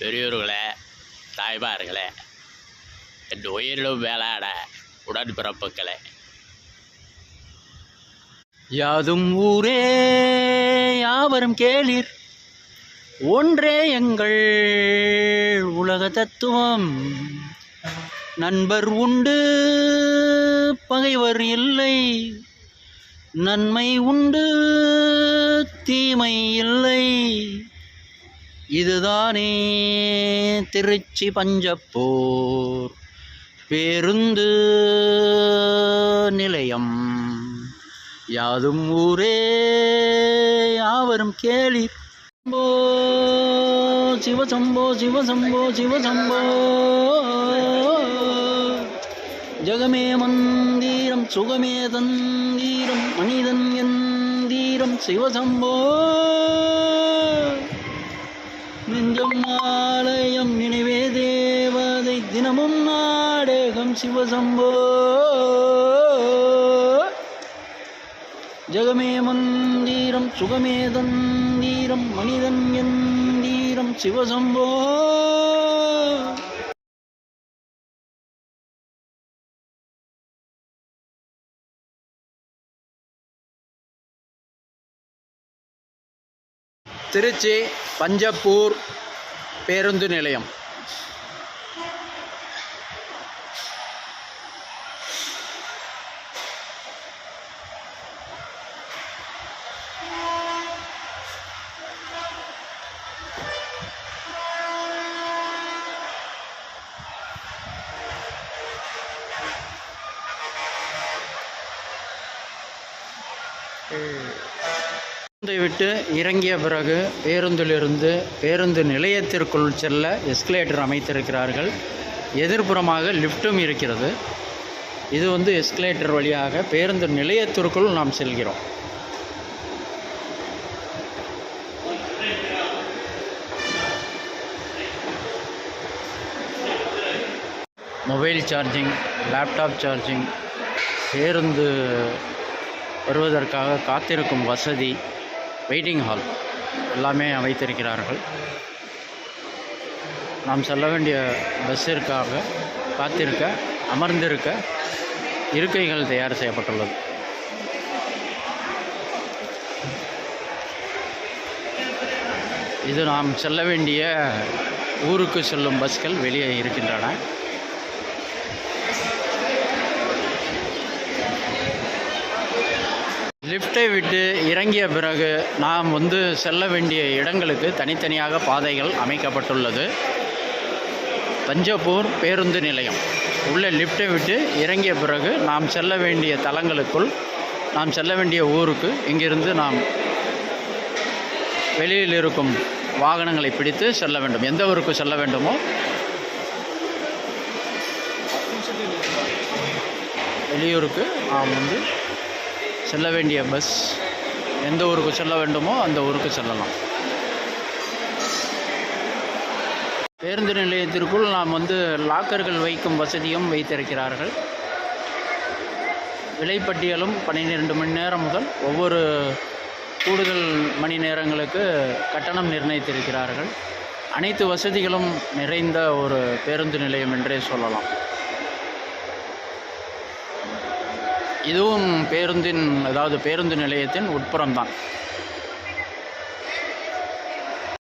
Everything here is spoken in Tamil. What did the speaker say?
பெரியோர்களே தாய்மார்களே என் உயிரிலும் மேலான உடன்பிறப்புகளே. யாதும் ஊரே யாவரும் கேளிர் ஒன்றே எங்கள் உலக தத்துவம். நண்பர் உண்டு பகைவர் இல்லை. நன்மை உண்டு தீமை இல்லை. இதுதானே திருச்சி பஞ்சப்போர். பேருந்து நிலையம். யாதும் ஊரே யாவரும் கேலி. சிவசம்போ சிவசம்போ சிவசம்போ ஜகமே மந்தீரம் சுகமே தந்தீரம் மனிதன் எந்தீரம் சிவசம்போ நெஞ்சம் ஆலயம் நினைவே தேவதை தினமும் நாடகம் சிவசம்போ. ஜகமே மந்தீரம் சுகமே தந்தீரம் மனிதன் எந்தீரம் சிவசம்போ. திருச்சி பஞ்சப்பூர் பேருந்து நிலையம். பேருந்தை விட்டு இறங்கிய பிறகு பேருந்திலிருந்து பேருந்து நிலையத்திற்குள் செல்ல எஸ்கலேட்டர் அமைத்திருக்கிறார்கள். எதிர்ப்புறமாக லிஃப்ட்டும் இருக்கிறது. இது வந்து எஸ்கலேட்டர் வழியாக பேருந்து நிலையத்திற்குள் நாம் செல்கிறோம். மொபைல் சார்ஜிங் லேப்டாப் சார்ஜிங் பேருந்து வருவதற்காக காத்திருக்கும் வசதி வெயிட்டிங் ஹால். எல்லாமே வைத்திருக்கிறார்கள் நாம் செல்ல வேண்டிய பஸ்ஸிற்காக காத்திருக்க அமர்ந்திருக்க இருக்கைகள் தயார் செய்யப்பட்டுள்ளது. இது நாம் செல்ல வேண்டிய ஊருக்கு செல்லும் பஸ்கள் வெளியே இருக்கின்றன. லிஃப்ட்டை விட்டு இறங்கிய பிறகு நாம் வந்து செல்ல வேண்டிய இடங்களுக்கு தனித்தனியாக பாதைகள் அமைக்கப்பட்டுள்ளது. தஞ்சாவூர் பேருந்து நிலையம். உள்ள லிஃப்ட்டை விட்டு இறங்கிய பிறகு நாம் செல்ல வேண்டிய தலங்களுக்குள் நாம் செல்ல வேண்டிய ஊருக்கு இங்கிருந்து நாம் வெளியில் இருக்கும் வாகனங்களை பிடித்து செல்ல வேண்டும். எந்த ஊருக்கு செல்ல வேண்டுமோ? வெளியூருக்கு நாம் வந்து செல்ல வேண்டிய பஸ் எந்த ஊருக்கு செல்ல வேண்டுமோ அந்த ஊருக்கு செல்லலாம். பேருந்து நிலையத்திற்குள் நாம் வந்து லாக்கர்கள் வைக்கும் வசதியும் வைத்திருக்கிறார்கள். விலைப்பட்டியலும் பன்னிரெண்டு மணி நேரம் முதல் ஒவ்வொரு கூடுதல் மணி நேரங்களுக்கு கட்டணம் நிர்ணயித்திருக்கிறார்கள். அனைத்து வசதிகளும் நிறைந்த ஒரு பேருந்து நிலையம் என்றே சொல்லலாம். இதுவும் பேருந்தின் அதாவது பேருந்து நிலையத்தின் உட்புறம்தான்.